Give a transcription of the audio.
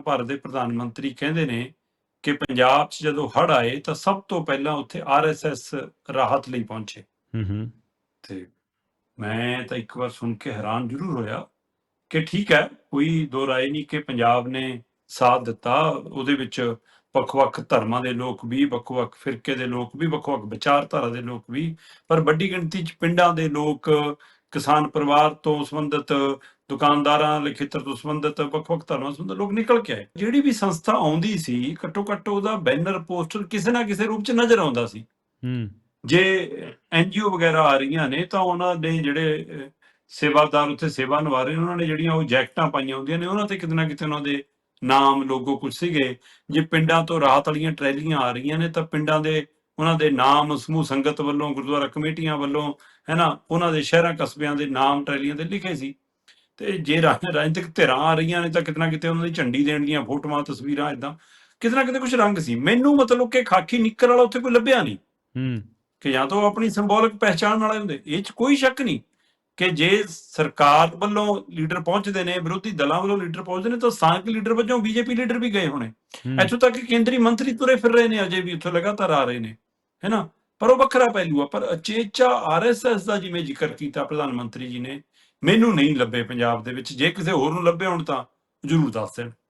ਭਾਰਤ ਦੇ ਪ੍ਰਧਾਨ ਮੰਤਰੀ ਕਹਿੰਦੇ ਨੇ ਕਿ ਪੰਜਾਬ 'ਚ ਜਦੋਂ ਹੜ੍ਹ ਆਏ ਤਾਂ ਸਭ ਤੋਂ ਪਹਿਲਾਂ ਉੱਥੇ ਆਰਐਸਐਸ ਰਾਹਤ ਲਈ ਪਹੁੰਚੇ। ਹੂੰ ਹੂੰ। ਤੇ ਮੈਂ ਤਾਂ ਇੱਕ ਵਾਰ ਸੁਣ ਕੇ ਹੈਰਾਨ ਜ਼ਰੂਰ ਹੋਇਆ ਕਿ ਠੀਕ ਹੈ ਕੋਈ ਦੋ ਰਾਏ ਨਹੀਂ ਕਿ ਪੰਜਾਬ ਨੇ ਸਾਥ ਦਿੱਤਾ ਉਹਦੇ ਵਿੱਚ ਵੱਖ-ਵੱਖ ਧਰਮਾਂ ਦੇ ਲੋਕ ਵੀ ਵੱਖ-ਵੱਖ ਫਿਰਕੇ ਦੇ ਲੋਕ ਵੀ ਵੱਖ-ਵੱਖ ਵਿਚਾਰਧਾਰਾ ਦੇ ਲੋਕ ਵੀ ਪਰ ਵੱਡੀ ਗਿਣਤੀ 'ਚ ਪਿੰਡਾਂ ਦੇ ਲੋਕ ਕਿਸਾਨ ਪਰਿਵਾਰ ਤੋਂ ਸੰਬੰਧਿਤ ਦੁਕਾਨਦਾਰਾਂ ਵਾਲੇ ਖੇਤਰ ਤੋਂ ਸੰਬੰਧਿਤ ਵੱਖ-ਵੱਖ ਧਰਮਾਂ ਤੋਂ ਸੰਬੰਧਿਤ ਲੋਕ ਨਿਕਲ ਕੇ ਆਏ। ਜਿਹੜੀ ਵੀ ਸੰਸਥਾ ਆਉਂਦੀ ਸੀ ਘੱਟੋ ਘੱਟ ਉਹਦਾ ਬੈਨਰ ਪੋਸਟਰ ਕਿਸੇ ਨਾ ਕਿਸੇ ਰੂਪ 'ਚ ਨਜ਼ਰ ਆਉਂਦਾ ਸੀ। ਹੂੰ। ਜੇ ਐਨਜੀਓ ਵਗੈਰਾ ਆ ਰਹੀਆਂ ਨੇ ਤਾਂ ਉਹਨਾਂ ਦੇ ਜਿਹੜੇ ਸੇਵਾਦਾਰ ਉੱਥੇ ਸੇਵਾ ਨਿਭਾ ਰਹੇ ਉਹਨਾਂ ਨੇ ਜਿਹੜੀਆਂ ਉਹ ਜੈਕਟਾਂ ਪਾਈਆਂ ਹੁੰਦੀਆਂ ਨੇ ਉਹਨਾਂ ਤੇ ਕਿਤੇ ਨਾ ਕਿਤੇ ਉਹਨਾਂ ਦੇ ਨਾਮ ਲੋਗੋ ਕੁਝ ਸੀਗੇ। ਜੇ ਪਿੰਡਾਂ ਤੋਂ ਰਾਹਤ ਵਾਲੀਆਂ ਟਰੈਲੀਆਂ ਆ ਰਹੀਆਂ ਨੇ ਤਾਂ ਪਿੰਡਾਂ ਦੇ ਉਹਨਾਂ ਦੇ ਨਾਮ ਸਮੂਹ ਸੰਗਤ ਵੱਲੋਂ ਗੁਰਦੁਆਰਾ ਕਮੇਟੀਆਂ ਵੱਲੋਂ ਹੈ ਨਾ ਉਹਨਾਂ ਦੇ ਸ਼ਹਿਰਾਂ ਕਸਬਿਆਂ ਦੇ ਨਾਮ ਟਰੈਲੀਆਂ ਤੇ ਲਿਖੇ ਸੀ। ਤੇ ਜੇ ਰਾਜ- ਰਾਜਨੀਤਿਕ ਧਿਰਾਂ ਆ ਰਹੀਆਂ ਨੇ ਤਾਂ ਕਿਤੇ ਨਾ ਕਿਤੇ ਉਹਨਾਂ ਦੀ ਝੰਡੀ ਦੇਣ ਦੀਆਂ ਫੋਟੋਆਂ ਤਸਵੀਰਾਂ ਇਦਾਂ ਕਿਤੇ ਨਾ ਕਿਤੇ ਕੁਝ ਰੰਗ ਸੀ। ਮੈਨੂੰ ਮਤਲਬ ਕਿ ਖਾਕੀ ਨਿੱਕਰ ਵਾਲਾ ਉੱਥੇ ਕੋਈ ਲੱਭਿਆ ਨਹੀਂ। ਹੂੰ। ਕਿ ਜਾਂ ਤਾਂ ਉਹ ਆਪਣੀ ਸਿੰਬੋਲਿਕ ਪਹਿਚਾਣ ਵਾਲੇ ਹੁੰਦੇ। ਇਹ ਚ ਕੋਈ ਸ਼ੱਕ ਨਹੀਂ ਕਿ ਜੇ ਸਰਕਾਰ ਵੱਲੋਂ ਲੀਡਰ ਪਹੁੰਚਦੇ ਨੇ ਵਿਰੋਧੀ ਦਲਾਂ ਵੱਲੋਂ ਲੀਡਰ ਪਹੁੰਚਦੇ ਨੇ ਤਾਂ ਸਥਾਨਕ ਲੀਡਰ ਵਜੋਂ ਬੀਜੇਪੀ ਲੀਡਰ ਵੀ ਗਏ ਹੋਣੇ। ਇੱਥੋਂ ਤੱਕ ਕਿ ਕੇਂਦਰੀ ਮੰਤਰੀ ਤੁਰੇ ਫਿਰ ਰਹੇ ਨੇ ਅਜੇ ਵੀ ਉੱਥੋਂ ਲਗਾਤਾਰ ਆ ਰਹੇ ਨੇ। ਹੈਨਾ ਪਰ ਉਹ ਵੱਖਰਾ ਪਹਿਲੂ ਆ। ਪਰ ਅਚੇਚਾ ਆਰਐਸਐਸ ਦਾ ਜਿਵੇਂ ਜ਼ਿਕਰ ਕੀਤਾ ਪ੍ਰਧਾਨ ਮੰਤਰੀ ਜੀ ਨੇ, ਮੈਨੂੰ ਨਹੀਂ ਲੱਭੇ ਪੰਜਾਬ ਦੇ ਵਿੱਚ। ਜੇ ਕਿਸੇ ਹੋਰ ਨੂੰ ਲੱਭੇ ਹੋਣ ਤਾਂ ਜ਼ਰੂਰ ਦੱਸ ਦੇਣ।